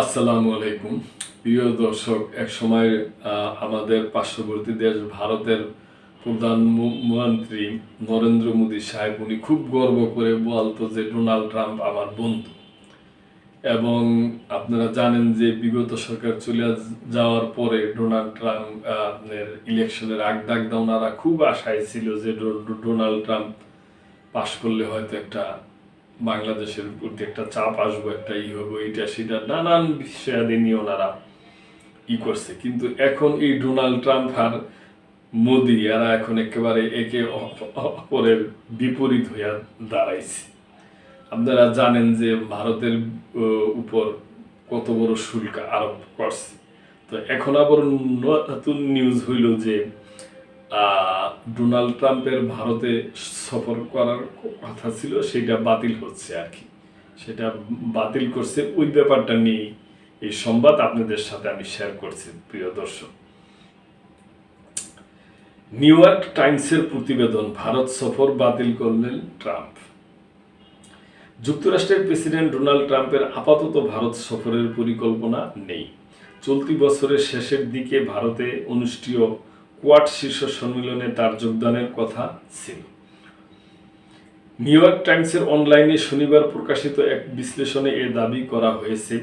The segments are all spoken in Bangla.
আসসালামু আলাইকুম। প্রিয় দর্শক, এক সময় আমাদের পার্শ্ববর্তী দেশ ভারতের প্রধানমন্ত্রী নরেন্দ্র মোদী সাহেব, উনি খুব গর্ব করে বলতো যে, ডোনাল্ড ট্রাম্প আমার বন্ধু। এবং আপনারা জানেন যে, বিগত সরকার চলে যাওয়ার পরে ডোনাল্ড ট্রাম্প আপনার ইলেকশনের আগ ডাক ওনারা খুব আশায় ছিল যে ডোনাল্ড ট্রাম্প পাশ করলে হয়তো একটা বাংলাদেশের প্রতি একটা চাপ আসব, একটা ই হব, এটা সেটা নানান বিষয়াদি নিয়ে ওনারা ই করছে। কিন্তু এখন এই ডোনাল্ড ট্রাম্প আর মোদি, এরা এখন একেবারে একে অপরের বিপরীত হইয়া দাঁড়াইছে। আপনারা জানেন যে ভারতের উপর কত বড় শুল্ক আরোপ করছে। তো এখন আবার নতুন নিউজ হইল যে ডোনাল্ড ট্রাম্পের ভারতে সফর করার কথা ছিল, সেটা বাতিল হচ্ছে আর কি। সেটা বাতিল করছে। ওই ব্যাপারটা নিয়ে এই সংবাদ আপনাদের সাথে আমি শেয়ার করছি, প্রিয় দর্শক। নিউ ইয়র্ক টাইমসের প্রতিবেদন, ভারত সফর বাতিল করলেন ট্রাম্প। যুক্তরাষ্ট্রের প্রেসিডেন্ট ডোনাল্ড ট্রাম্পের আপাতত ভারত সফরের পরিকল্পনা নেই। চলতি বছরের শেষের দিকে ভারতে অনুষ্ঠেয় কোয়াড শীর্ষ সম্মেলনে তার যোগদানের কথা ছিল। নিউ ইয়র্ক টাইমসের অনলাইনে শনিবার প্রকাশিত এক বিশ্লেষণে এ দাবি করা হয়েছে,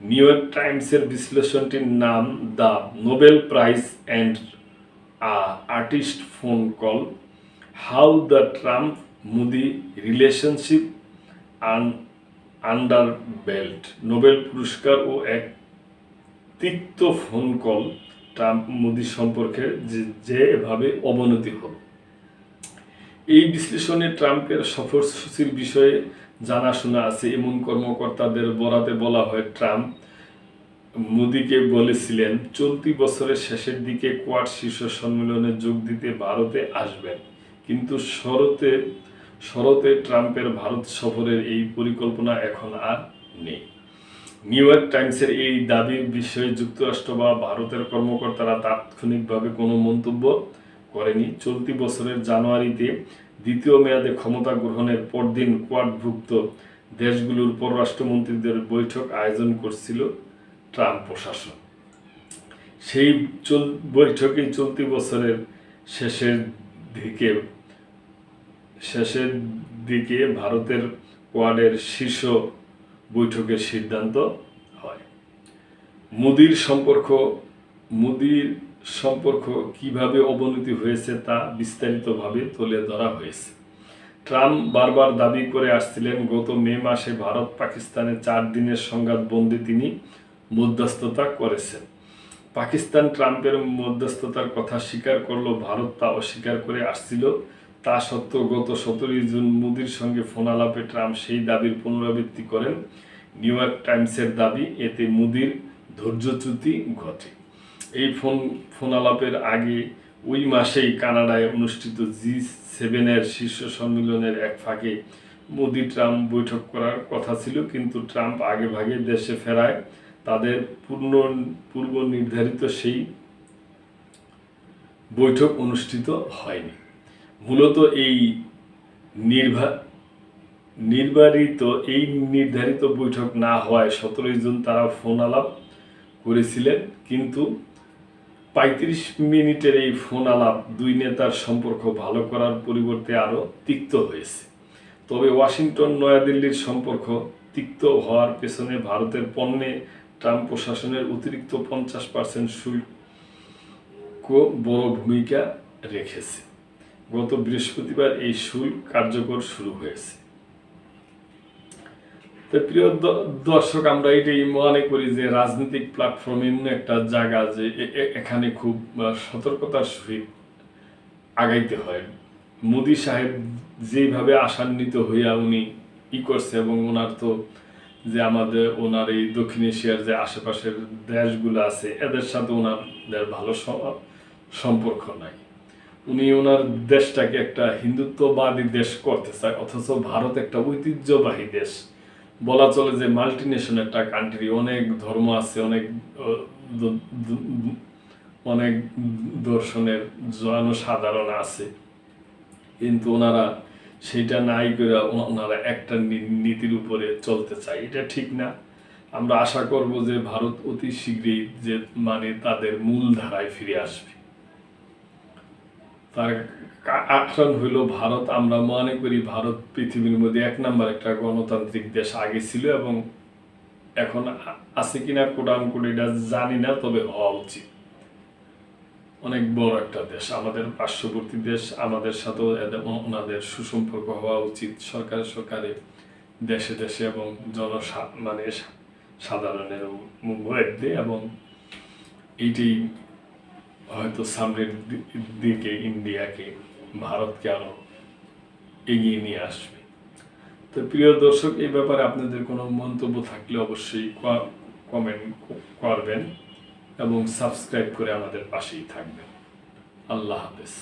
নিউ ইয়র্ক টাইমসের বিশ্লেষণটির নাম the Nobel prize and artist phone call, how the Trump Modi relationship un under belt Nobel পুরস্কার ও এক তিক্ত ফোন কল ট্রাম্প মোদি সম্পর্কে যে যে এভাবে অবনতি হল। এই বিশ্লেষণে ট্রাম্পের সফরসূচির বিষয়ে জানাশোনা আছে। এমন কর্মকর্তাদের বরাতে বলা হয়, ট্রাম্প মোদিকে বলেছিলেন, চলতি বছরের শেষের দিকে কোয়াড শীর্ষ সম্মেলনে যোগ দিতে ভারতে আসবেন। কিন্তু শরতে শরতে ট্রাম্পের ভারত সফরের এই পরিকল্পনা এখন আর নেই। নিউ ইয়র্ক টাইমসের এই দাবির বিষয়ে যুক্তরাষ্ট্র বা ভারতের কর্মকর্তারা তাৎক্ষণিকভাবে কোনো মন্তব্য করেনি। চলতি বছরের জানুয়ারিতে দ্বিতীয় মেয়াদে ক্ষমতা গ্রহণের পরদিন কোয়াডভুক্ত দেশগুলোর পররাষ্ট্রমন্ত্রীদের বৈঠক আয়োজন করছিল ট্রাম্প প্রশাসন। সেই চল বৈঠকে চলতি বছরের শেষের দিকে শেষের দিকে ভারতের কোয়াডের শীর্ষ বৈঠকের সিদ্ধান্ত হয়। মোদির সম্পর্ক মোদির সম্পর্ক কীভাবে অবনতি হয়েছে তা বিস্তারিতভাবে তুলে ধরা হয়েছে। ট্রাম্প বারবার দাবি করে আসছিলেন, গত মে মাসে ভারত পাকিস্তানে চার দিনের সংঘাত বন্দি তিনি মধ্যস্থতা করেছেন। পাকিস্তান ট্রাম্পের মধ্যস্থতার কথা স্বীকার করল ভারত তা অস্বীকার করে আসছিল। তা সত্ত্বেও গত সতেরোই জুন মোদির সঙ্গে ফোন আলাপে ট্রাম্প সেই দাবির পুনরাবৃত্তি করেন। নিউ ইয়র্ক টাইমসের দাবি, এতে মোদির ধৈর্যচ্যুতি ঘটে। এই ফোন ফোন আলাপের আগে ওই মাসেই কানাডায় অনুষ্ঠিত জি সেভেনের শীর্ষ সম্মেলনের এক ফাঁকে মোদি ট্রাম্প বৈঠক করার কথা ছিল, কিন্তু ট্রাম্প আগে ভাগে দেশে ফেরায়। তাদের পূর্ণ পূর্ব নির্ধারিত সেই বৈঠক অনুষ্ঠিত হয়নি। মূলত এই নির্ভা, নির্বারিত, এই নির্ধারিত বৈঠক না হওয়ায় সতেরোই জুন তারা ফোন আলাপ করেছিলেন, কিন্তু পঁয়ত্রিশ মিনিটের এই ফোন আলাপ দুই নেতার সম্পর্ক ভালো করার পরিবর্তে আরও তিক্ত হয়েছে। তবে ওয়াশিংটন, নয়াদিল্লির সম্পর্ক তিক্ত হওয়ার পেছনে ভারতের পণ্যে ট্রাম্প প্রশাসনের অতিরিক্ত পঞ্চাশ পার্সেন্ট শুল্ক বড় ভূমিকা রেখেছে। গত বৃহস্পতিবার এই শুল্ক কার্যকর শুরু হয়েছে। তো প্রিয় দর্শক, আমরা এটাই মনে করি যে রাজনৈতিক প্ল্যাটফর্মে এমন একটা জায়গা যে এখানে খুব সতর্কতার সহিত আগাইতে হয়। মোদি সাহেব যেইভাবে আশান্বিত হইয়া উনি ই করছে এবং ওনার তো যে আমাদের, ওনার এই দক্ষিণ এশিয়ার যে আশেপাশের দেশগুলো আছে, এদের সাথে ওনাদের ভালো সম্পর্ক নাই। উনি ওনার দেশটাকে একটা হিন্দুত্ববাদী দেশ করতে চায় অথচ ভারত একটা ঐতিহ্যবাহী দেশ। বলা চলে যে মাল্টি নেশন একটা কান্ট্রি অনেক ধর্ম আছে, অনেক অনেক দর্শনের জনসাধারণ আছে। কিন্তু ওনারা সেটা নাই করে ওনারা একটা নীতির উপরে চলতে চায়। এটা ঠিক না। আমরা আশা করব যে ভারত অতি শীঘ্রই যে মানে তাদের মূল ধারায় ফিরে আসবে। তার কারণ হইল ভারত। আমরা মনে করি ভারত পৃথিবীর মধ্যে এক নম্বর একটা গণতান্ত্রিক দেশ আগে ছিল এবং এখন আছে কিনা কোডান কোড এটা জানি না, তবে হওয়া উচিত। অনেক বড় একটা দেশ, আমাদের পার্শ্ববর্তী দেশ, আমাদের সাথেও ওনাদের সুসম্পর্ক হওয়া উচিত। সরকারে সরকারে দেশে দেশে এবং জনসা মানে সাধারণের মধ্যে এবং এইটি হয়তো সামনের দিকে ইন্ডিয়াকে ভারতকে আরও এগিয়ে নিয়ে আসবে। তো প্রিয় দর্শক এই ব্যাপারে আপনাদের কোনো মন্তব্য থাকলে অবশ্যই কমেন্ট করবেন এবং সাবস্ক্রাইব করে আমাদের পাশেই থাকবেন। আল্লাহ হাফেজ।